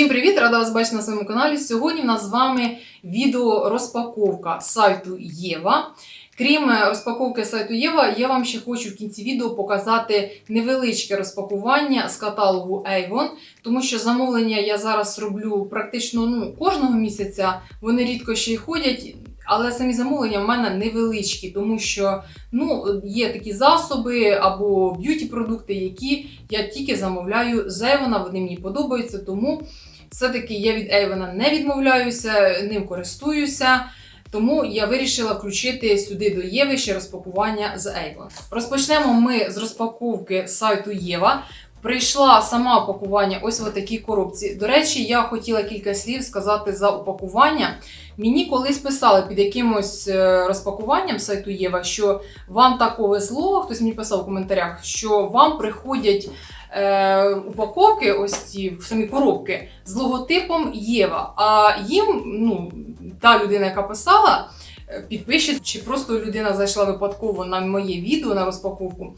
Всім привіт! Рада вас бачити на своєму каналі. Сьогодні в нас з вами відео розпаковка сайту Єва. Крім е, розпаковки сайту Єва, я вам ще хочу в кінці відео показати невеличке розпакування з каталогу Avon, тому що замовлення я зараз роблю практично ну, кожного місяця. Вони рідко ще й ходять. Але самі замовлення в мене невеличкі, тому що ну, є такі засоби або б'юті-продукти, які я тільки замовляю з Avon, вони мені подобаються, тому все-таки я від Avon не відмовляюся, ним користуюся. Тому я вирішила включити сюди до Єви ще розпакування з Avon. Розпочнемо ми з розпаковки сайту Єва. Прийшла сама упакування ось в такій коробці. До речі, я хотіла кілька слів сказати за упакування. Мені колись писали під якимось е, розпакуванням сайту Єва, що вам так повезло, хтось мені писав у коментарях, що вам приходять е, упаковки, ось ці самі коробки з логотипом Єва. А їм, ну, та людина, яка писала, е, підписчик, чи просто людина зайшла випадково на моє відео на розпаковку.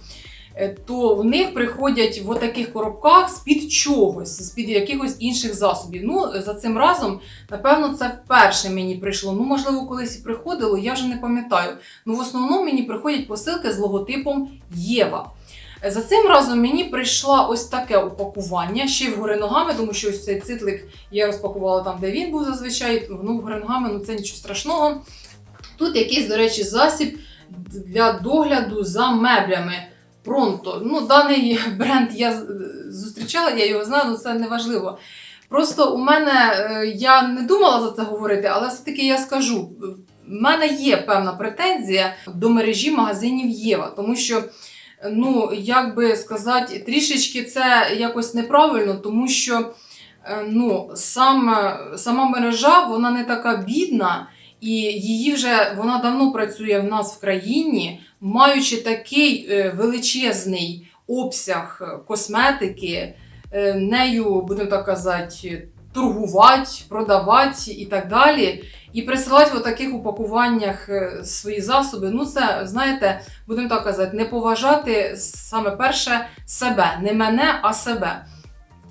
е, То в них приходять в таких коробках з-під чогось, з-під якихось інших засобів. Ну, за цим разом, напевно, це вперше мені прийшло. Ну, можливо, колись і приходило, я вже не пам'ятаю. Ну, в основному мені приходять посилки з логотипом Єва. За цим разом мені прийшла ось таке упакування, ще й вгори ногами, тому що ось цей цитлик я розпакувала там, де він був зазвичай. Ну, вгори ногами, ну це нічого страшного. Тут якийсь, до речі, засіб для догляду за меблями. Пронто. Ну, даний бренд я зустрічала, я його знаю, але це не важливо. Просто у мене е, я не думала за це говорити, але все-таки я скажу. В мене є певна претензія до мережі магазинів Єва, тому що, ну, як би сказати, трішечки це якось неправильно, тому що е, ну, сам, сама мережа вона не така бідна, і її вже вона давно працює в нас в країні, маючи такий е, величезний обсяг е, косметики, е, нею, будемо так казати, торгувати, продавати і так далі. І присилати в таких упакуваннях е, свої засоби. Ну, це, знаєте, будемо так казати, не поважати саме перше себе, не мене, а себе.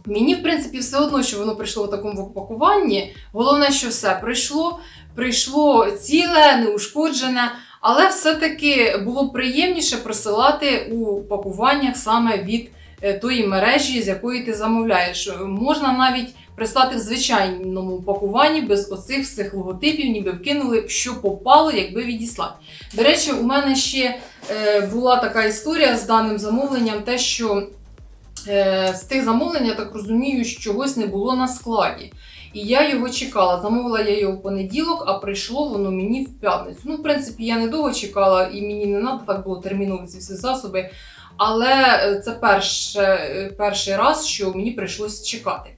Мені, в принципі, все одно, що воно прийшло в такому упакуванні. Головне, що все прийшло, прийшло ціле, неушкоджене, але все-таки було приємніше присилати у пакуваннях саме від е, тої мережі, з якої ти замовляєш. Можна навіть прислати в звичайному пакуванні без оцих всіх логотипів, ніби вкинули, що попало, якби відіслати. До речі, у мене ще е, була така історія з даним замовленням, те, що е, з тих замовлень, я так розумію, що чогось не було на складі. І я його чекала. Замовила я його в понеділок, а прийшло воно мені в п'ятницю. Ну, в принципі, я недовго чекала, і мені не треба так було терміново ці всі засоби. Але е, це перше, перший раз, що мені прийшлось чекати.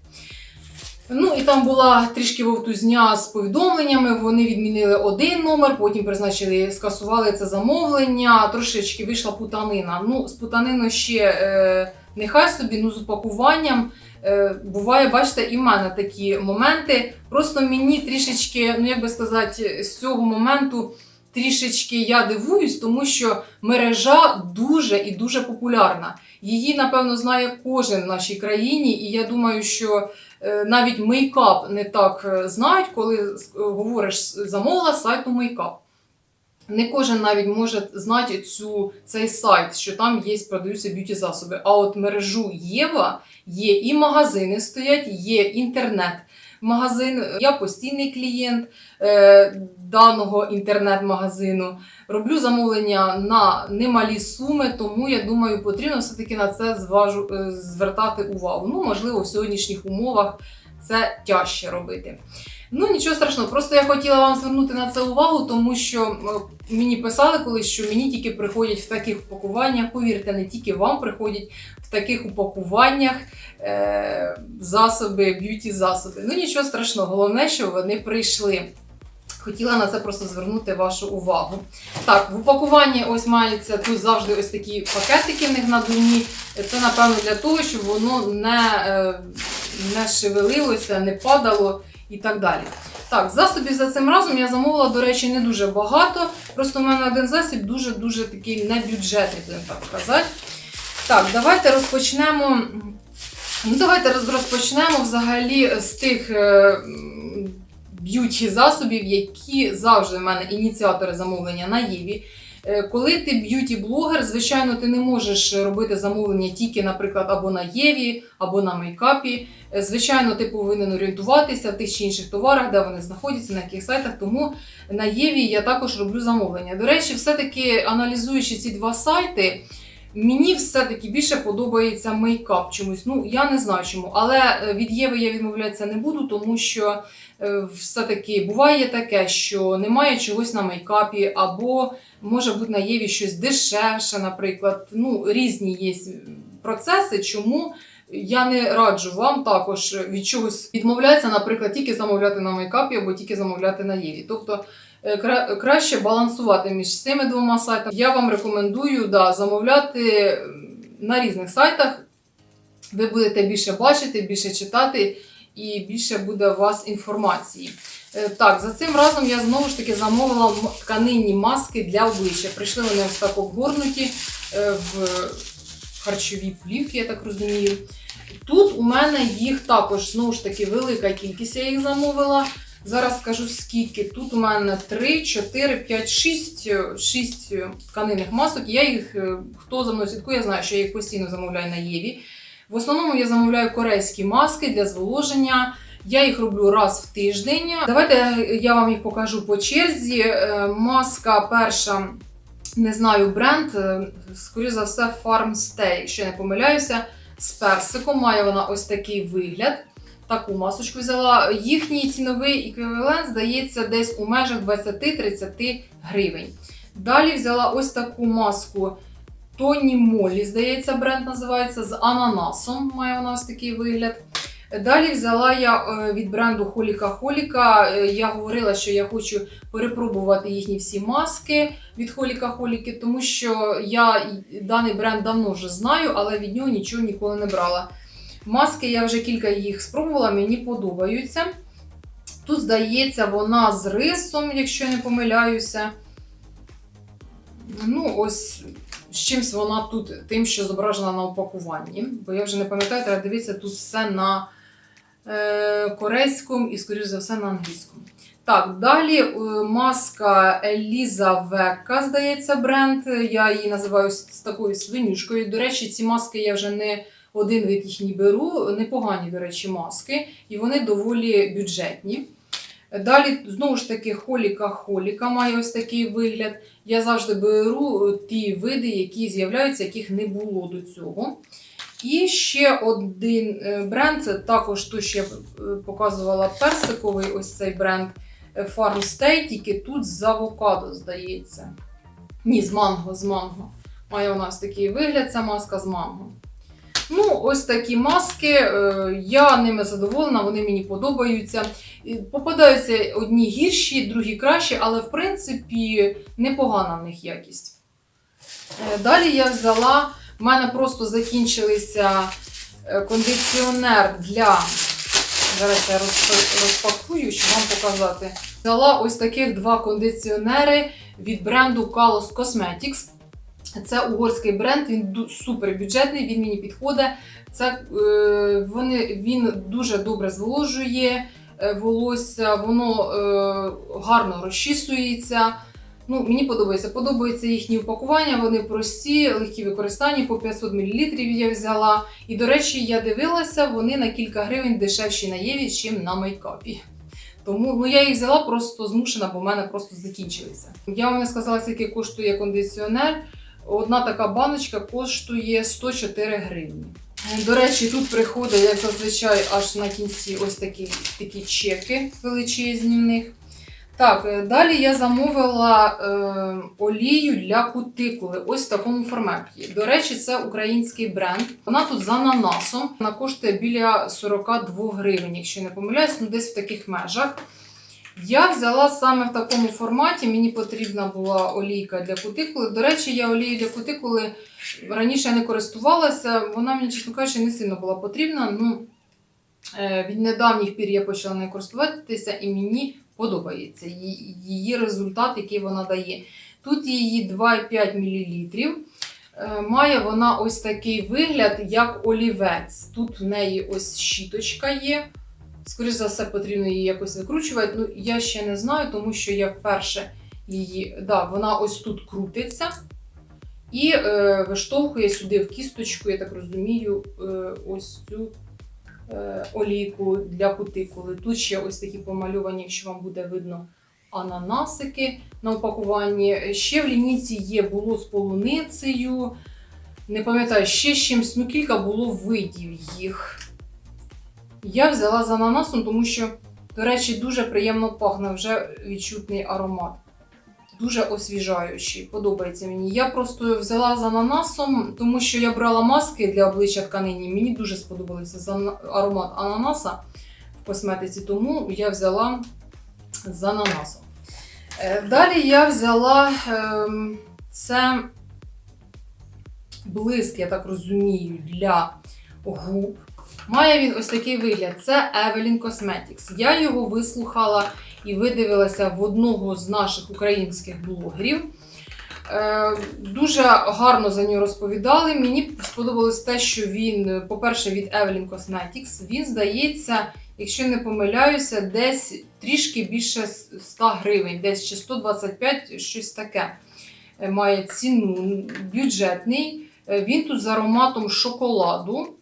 Ну і там була трішки вовтузня з повідомленнями. Вони відмінили один номер, потім призначили, скасували це замовлення. Трошечки вийшла путанина. Ну, з путаниною ще е, нехай собі, ну з упакуванням. Е, буває, бачите, і в мене такі моменти. Просто мені трішечки, ну як би сказати, з цього моменту трішечки я дивуюсь, тому що мережа дуже і дуже популярна. Її, напевно, знає кожен в нашій країні, і я думаю, що е, навіть мейкап не так е, знають, коли е, говориш замовила сайту мейкап. Не кожен навіть може знати цю, цей сайт, що там є, продаються б'юті засоби. А от мережу Єва є і магазини стоять, є інтернет-магазин. Я постійний клієнт е, даного інтернет-магазину. Роблю замовлення на немалі суми, тому я думаю, потрібно все-таки на це зважу, е, звертати увагу. Ну, можливо, в сьогоднішніх умовах це тяжче робити. Ну, нічого страшного, просто я хотіла вам звернути на це увагу, тому що е, мені писали колись, що мені тільки приходять в таких упакуваннях. Повірте, не тільки вам приходять в таких упакуваннях е, засоби, б'юті-засоби. Ну нічого страшного, головне, що вони прийшли. Хотіла на це просто звернути вашу увагу. Так, в упакуванні ось маються тут завжди ось такі пакетики в них надувні. Це, напевно, для того, щоб воно не, е, не шевелилося, не падало і так далі. Так, засобів за цим разом я замовила, до речі, не дуже багато. Просто в мене один засіб дуже-дуже такий небюджетний, будемо так казати. Так, давайте розпочнемо Ну, давайте розпочнемо взагалі з тих е, б'юті засобів, які завжди в мене ініціатори замовлення на Єві. Е, Коли ти б'юті-блогер, звичайно, ти не можеш робити замовлення тільки, наприклад, або на Єві, або на мейкапі. Е, Звичайно, ти повинен орієнтуватися в тих чи інших товарах, де вони знаходяться, на яких сайтах. Тому на Єві я також роблю замовлення. До речі, все-таки аналізуючи ці два сайти, мені все-таки більше подобається мейкап чомусь. Ну, я не знаю чому. Але е, від Єви я відмовлятися не буду, тому що е, все-таки буває таке, що немає чогось на мейкапі, або може бути на Єві щось дешевше, наприклад. Ну, різні є процеси, чому. Я не раджу вам також від чогось відмовлятися, наприклад, тільки замовляти на мейкапі або тільки замовляти на Єві. Тобто краще балансувати між цими двома сайтами. Я вам рекомендую да, замовляти на різних сайтах. Ви будете більше бачити, більше читати і більше буде у вас інформації. Е, Так, за цим разом я знову ж таки замовила тканинні маски для обличчя. Прийшли вони ось так обгорнуті е, в харчові плівки, я так розумію. Тут у мене їх також знову ж таки велика кількість. Я їх замовила. Зараз скажу скільки. Тут у мене 3, 4, 5, 6, 6 тканинних масок. Я їх, е, хто за мною слідкує, знає, що я їх постійно замовляю на Єві. В основному я замовляю корейські маски для зволоження. Я їх роблю раз в тиждень. Давайте я вам їх покажу по черзі. Е, Маска перша, не знаю бренд, е, скоріше за все, Farm Stay, якщо я не помиляюся, з персиком. Має вона ось такий вигляд. Таку масочку взяла. Їхній ціновий еквівалент здається десь у межах 20-30 гривень. Далі взяла ось таку маску Тоні Молі, здається, бренд називається з ананасом. Має вона ось такий вигляд. Далі взяла я е, від бренду Холіка Холіка. Е, Я говорила, що я хочу перепробувати їхні всі маски від Холіка Холіки, тому що я даний бренд давно вже знаю, але від нього нічого ніколи не брала. Маски я вже кілька їх спробувала, мені подобаються. Тут, здається, вона з рисом, якщо я не помиляюся. Ну, ось з чимсь вона тут, тим, що зображена на упакуванні. Бо я вже не пам'ятаю, треба дивитися тут все на е, корейському і, скоріш за все, на англійському. Так, далі е, маска Еліза Века, здається, бренд. Я її називаю з такою свинюшкою. До речі, ці маски я вже не один від їхній беру. Непогані, до речі, маски, і вони доволі бюджетні. Далі, знову ж таки, холіка холіка має ось такий вигляд. Я завжди беру е, ті види, які з'являються, яких не було до цього. І ще один е, бренд, це також той, що я е, показувала персиковий, ось цей бренд Farm Stay, тільки тут з авокадо, здається. Ні, з манго, з манго. Має у нас такий вигляд, ця маска з манго. Ну, ось такі маски. е, Я ними задоволена, вони мені подобаються. Попадаються одні гірші, другі кращі, але в принципі непогана в них якість. Е, Далі я взяла, в мене просто закінчилися е, кондиціонер для. Зараз я розпа- розпакую, щоб вам показати. Взяла ось таких два кондиціонери від бренду Kalos Cosmetics. Це угорський бренд, він супер бюджетний, він мені підходить. Це, е, вони, він дуже добре зволожує е, волосся, воно е, гарно розчісується. Ну, мені подобається. Подобаються їхні упакування, вони прості, легкі в використанні, по 500 мл я взяла. І, до речі, я дивилася, вони на кілька гривень дешевші на Єві, ніж на мейкапі. Тому ну, я їх взяла просто змушена, бо в мене просто закінчилися. Я вам не сказала, скільки коштує кондиціонер. Одна така баночка коштує 104 гривні. До речі, тут приходить, як зазвичай, аж на кінці ось такі, такі чеки величезні в них. Так, е, далі я замовила е, олію для кутикули, ось в такому форматі. До речі, це український бренд. Вона тут з ананасом. Вона коштує біля 42 гривень, якщо не помиляюсь, ну десь в таких межах. Я взяла саме в такому форматі. Мені потрібна була олійка для кутикули. До речі, я олією для кутикули раніше не користувалася. Вона мені, чесно кажучи, не сильно була потрібна. Ну, е, від недавніх пір я почала нею користуватися, і мені подобається її, її результат, який вона дає. Тут її 2,5 мл. Е, Має вона ось такий вигляд, як олівець. Тут в неї ось щіточка є. Скоріше за все, потрібно її якось викручувати. Ну, я ще не знаю, тому що я вперше її. Да, вона ось тут крутиться і е, виштовхує сюди в кісточку, я так розумію, е, ось цю е, олійку для кутикули. Тут ще ось такі помальовані, якщо вам буде видно, ананасики на упакуванні. Ще в лінійці є було з полуницею. Не пам'ятаю, ще з чимсь, ну кілька було видів їх. Я взяла з ананасом, тому що, до речі, дуже приємно пахне вже відчутний аромат. Дуже освіжаючий, подобається мені. Я просто взяла з ананасом, тому що я брала маски для обличчя тканині. Мені дуже сподобався аромат ананаса в косметиці, тому я взяла з ананасом. Е, Далі я взяла ем, це блиск, я так розумію, для губ. Має він ось такий вигляд. Це Evelyn Cosmetics. Я його вислухала і видивилася в одного з наших українських блогерів. Е, Дуже гарно за нього розповідали. Мені сподобалось те, що він, по-перше, від Evelyn Cosmetics, він здається, якщо не помиляюся, десь трішки більше 100 гривень, десь чи 125, щось таке. Е, Має ціну бюджетний. Е, Він тут з ароматом шоколаду,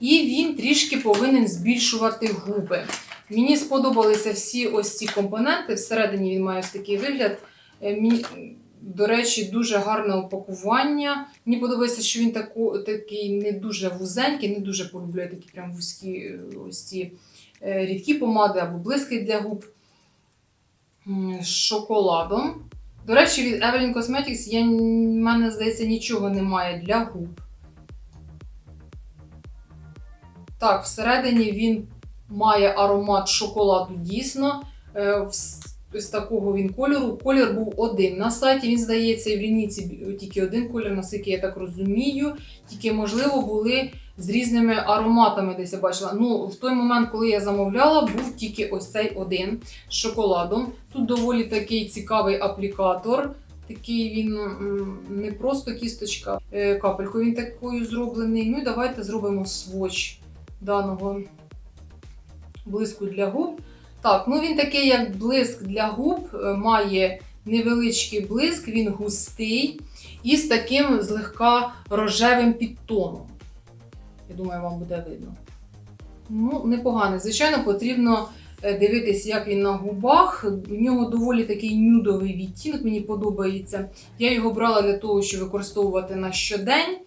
і він трішки повинен збільшувати губи. Мені сподобалися всі ось ці компоненти. Всередині він має ось такий вигляд. Е, до речі, дуже гарне упакування. Мені подобається, що він таку, такий не дуже вузенький, не дуже полюбляю такі прям вузькі е, ось ці е, рідкі помади або блиски для губ з шоколадом. До речі, від Evelyn Cosmetics я, в мене, здається, нічого немає для губ. Так, всередині він має аромат шоколаду дійсно. Е, Ось такого він кольору. Колір був один на сайті. Він здається, в лінійці тільки один колір, наскільки я так розумію. Тільки, можливо, були з різними ароматами, десь я бачила. Ну, в той момент, коли я замовляла, був тільки ось цей один з шоколадом. Тут доволі такий цікавий аплікатор. Такий він не просто кісточка, е, капелькою він такою зроблений. Ну і давайте зробимо своч даного блиску для губ. Так, ну він такий, як блиск для губ, е, має невеличкий блиск, він густий і з таким злегка рожевим підтоном. Я думаю, вам буде видно. Ну, непоганий. Звичайно, потрібно е, дивитись, як він на губах. У нього доволі такий нюдовий відтінок, мені подобається. Я його брала для того, щоб використовувати на щодень.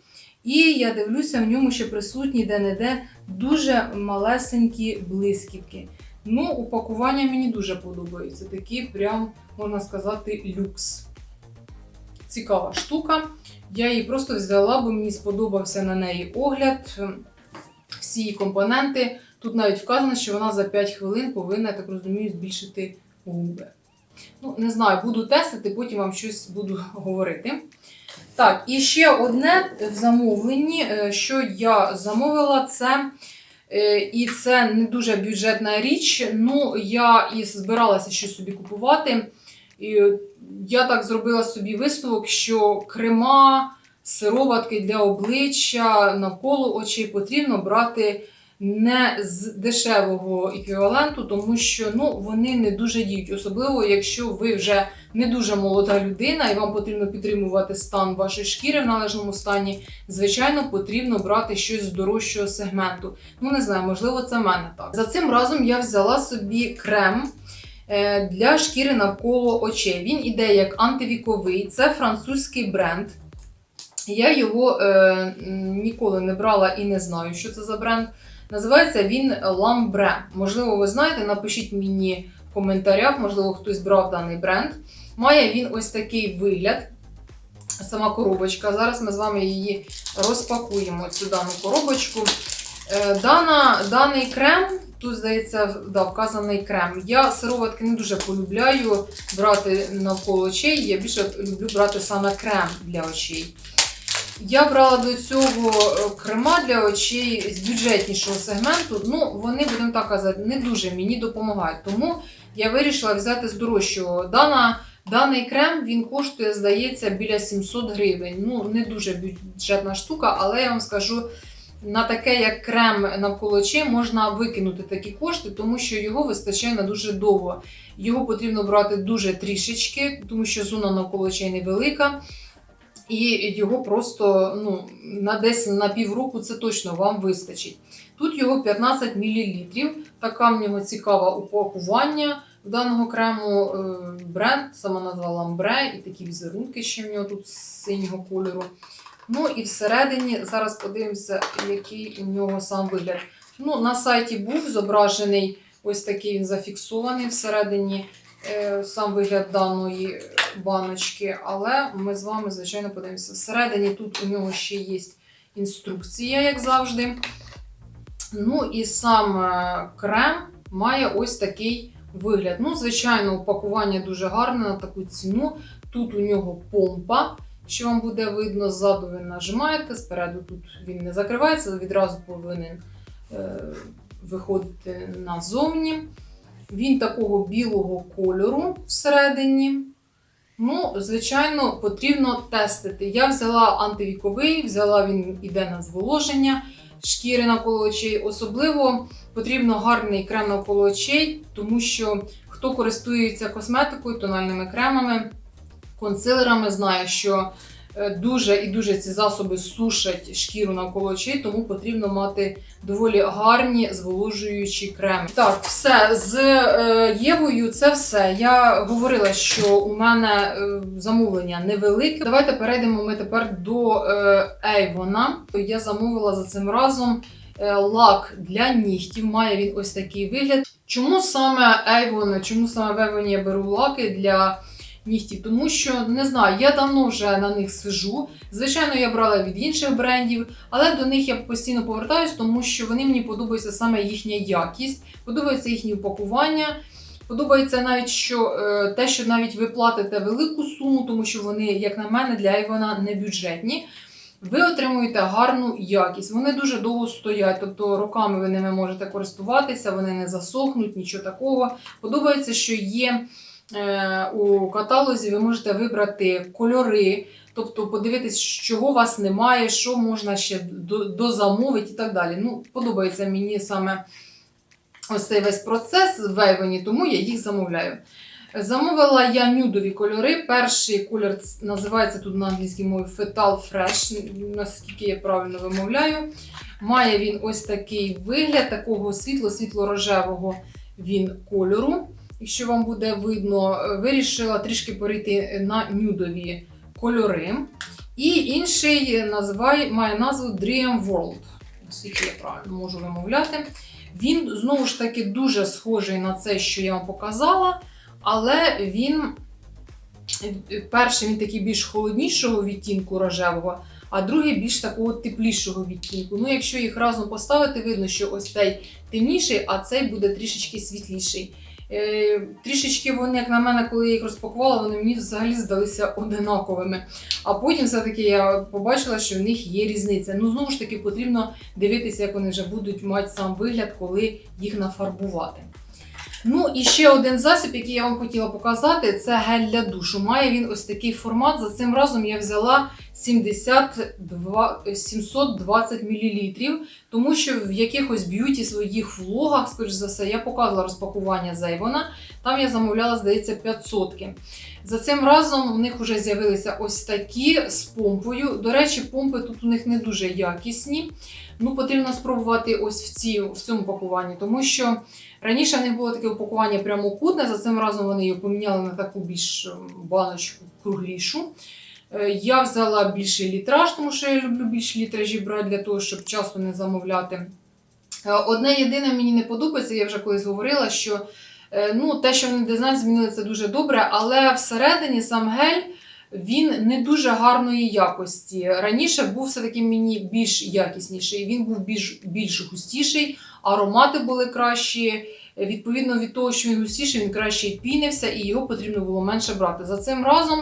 І я дивлюся, в ньому ще присутні де-не-де дуже малесенькі блискітки. Ну, упакування мені дуже подобається. Такий прям, можна сказати, люкс. Цікава штука. Я її просто взяла, бо мені сподобався на неї огляд. Всі її компоненти. Тут навіть вказано, що вона за 5 хвилин повинна, я так розумію, збільшити губи. Ну, не знаю, буду тестити, потім вам щось буду говорити. Так, і ще одне в замовленні, е, що я замовила, це Е, І це не дуже бюджетна річ. Ну, я і збиралася щось собі купувати. І я так зробила собі висновок, що крема, сироватки для обличчя навколо очей потрібно брати не з дешевого еквіваленту, тому що ну, вони не дуже діють. Особливо, якщо ви вже не дуже молода людина і вам потрібно підтримувати стан вашої шкіри в належному стані, звичайно, потрібно брати щось з дорожчого сегменту. Ну, не знаю, можливо, це в мене так. За цим разом я взяла собі крем е, для шкіри навколо очей. Він іде як антивіковий, це французький бренд. Я його е, ніколи не брала і не знаю, що це за бренд. Називається він Lambre. Можливо, ви знаєте, напишіть мені в коментарях, можливо, хтось брав даний бренд. Має він ось такий вигляд. Сама коробочка. Зараз ми з вами її розпакуємо, цю дану коробочку. Е, Дана, даний крем, тут, здається, да, вказаний крем. Я сироватки не дуже полюбляю брати навколо очей. Я більше люблю брати саме крем для очей. Я брала до цього е, крема для очей з бюджетнішого сегменту. Ну, вони, будемо так казати, не дуже мені допомагають. Тому я вирішила взяти з дорожчого. Дана Даний крем він коштує, здається, біля 700 гривень. Ну, не дуже бюджетна штука, але я вам скажу, на таке, як крем навколо очей, можна викинути такі кошти, тому що його вистачає на дуже довго. Його потрібно брати дуже трішечки, тому що зона навколо очей невелика. І його просто ну, на десь на півроку це точно вам вистачить. Тут його 15 мл. Така в нього цікава упакування даного крему е, бренд, сама назва Ламбре, і такі візерунки ще в нього тут синього кольору. Ну і всередині зараз подивимося, який у нього сам вигляд. Ну, на сайті був зображений ось такий він зафіксований всередині е, сам вигляд даної баночки, але ми з вами, звичайно, подивимося. Всередині тут у нього ще є інструкція, як завжди. Ну і сам е, крем має ось такий вигляд. Ну, звичайно, упакування дуже гарне на таку ціну. Тут у нього помпа, що вам буде видно, ззаду ви нажимаєте, спереду тут він не закривається, відразу повинен е, виходити назовні. Він такого білого кольору всередині. Ну, звичайно, потрібно тестити. Я взяла антивіковий, взяла він іде на зволоження шкіри навколо очей. Особливо потрібно гарний крем навколо очей, тому що хто користується косметикою, тональними кремами, консилерами, знає, що дуже і дуже ці засоби сушать шкіру навколо очей, тому потрібно мати доволі гарні зволожуючі креми. Так, все з е, Євою це все. Я говорила, що у мене е, замовлення невелике. Давайте перейдемо ми тепер до е, Ейвона. Я замовила за цим разом е, лак для нігтів. Має він ось такий вигляд. Чому саме Avon, чому саме в Avon я беру лаки для нігтів? Тому що не знаю, я давно вже на них сижу. Звичайно, я брала від інших брендів, але до них я постійно повертаюсь, тому що вони мені подобаються саме їхня якість, подобається їхнє упакування. Подобається навіть що е, те, що навіть ви платите велику суму, тому що вони, як на мене, для Ейвона не бюджетні. Ви отримуєте гарну якість. Вони дуже довго стоять, тобто роками ви ними можете користуватися, вони не засохнуть, нічого такого. Подобається, що є у каталозі, ви можете вибрати кольори, тобто подивитись, чого у вас немає, що можна ще дозамовити і так далі. Ну, подобається мені саме ось цей весь процес в Ейвені, тому я їх замовляю. Замовила я нюдові кольори. Перший кольор називається тут на англійській мові Fetal Fresh, наскільки я правильно вимовляю. Має він ось такий вигляд, такого світло-світло-рожевого він кольору. Якщо вам буде видно, е, вирішила трішки перейти на нюдові кольори. І інший називає, має назву Dream World. Наскільки я правильно можу вимовляти. Він знову ж таки дуже схожий на це, що я вам показала, але він перший він такий більш холоднішого відтінку рожевого, а другий більш такого теплішого відтінку. Ну, якщо їх разом поставити, видно, що ось цей темніший, а цей буде трішечки світліший. Е, трішечки вони, як на мене, коли я їх розпакувала, вони мені взагалі здалися одинаковими. А потім все-таки я побачила, що в них є різниця. Ну, знову ж таки, потрібно дивитися, як вони вже будуть мати сам вигляд, коли їх нафарбувати. Ну і ще один засіб, який я вам хотіла показати, це гель для душу. Має він ось такий формат. За цим разом я взяла 72, 720 мл, тому що в якихось б'юті своїх влогах, скоріш за все, я показувала розпакування Зейвона. Там я замовляла, здається, 500. За цим разом у них вже з'явилися ось такі з помпою. До речі, помпи тут у них не дуже якісні. Ну, потрібно спробувати ось в, ці, в цьому пакуванні, тому що раніше в них було таке упакування прямокутне, за цим разом вони його поміняли на таку більш ем, баночку круглішу. Е, Я взяла більший літраж, тому що я люблю більші літражі брати для того, щоб часто не замовляти. Е, Одне єдине мені не подобається, я вже колись говорила, що е, ну, те, що вони дизайн змінили, це дуже добре, але всередині сам гель він не дуже гарної якості. Раніше був все-таки мені більш якісніший, він був більш, більш густіший, аромати були кращі. Відповідно від того, що він густіший, він краще пінився, і його потрібно було менше брати. За цим разом,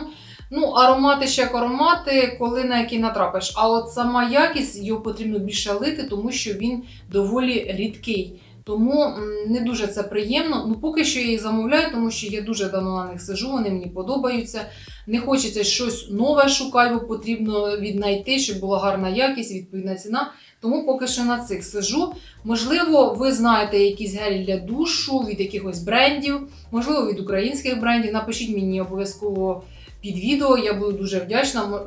ну, аромати ще як аромати, коли на які натрапиш. А от сама якість його потрібно більше лити, тому що він доволі рідкий. Тому не дуже це приємно. Ну, поки що я їх замовляю, тому що я дуже давно на них сижу, вони мені подобаються. Не хочеться щось нове шукати, бо потрібно віднайти, щоб була гарна якість, відповідна ціна. Тому поки що на цих сижу. Можливо, ви знаєте якісь гелі для душу від якихось брендів, можливо, від українських брендів. Напишіть мені обов'язково під відео. Я буду дуже вдячна.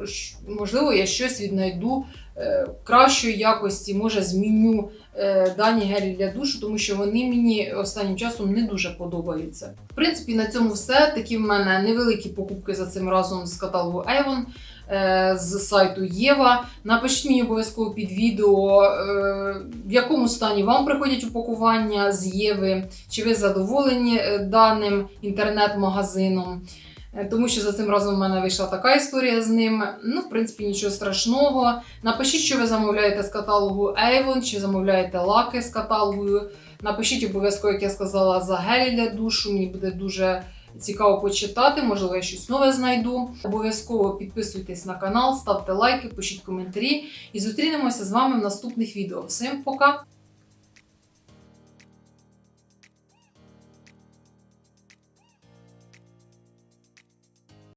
Можливо, я щось віднайду е, кращої якості, може зміню е, дані гелі для душу, тому що вони мені останнім часом не дуже подобаються. В принципі, на цьому все. Такі в мене невеликі покупки за цим разом з каталогу Avon. Е, З сайту Єва. Напишіть мені обов'язково під відео, е, в якому стані вам приходять упакування з Єви, чи ви задоволені е, даним інтернет-магазином. Тому що за цим разом в мене вийшла така історія з ним. Ну, в принципі, нічого страшного. Напишіть, що ви замовляєте з каталогу Avon, чи замовляєте лаки з каталогу. Напишіть обов'язково, як я сказала, за гелі для душу. Мені буде дуже цікаво почитати. Можливо, я щось нове знайду. Обов'язково підписуйтесь на канал, ставте лайки, пишіть коментарі. І зустрінемося з вами в наступних відео. Всім пока!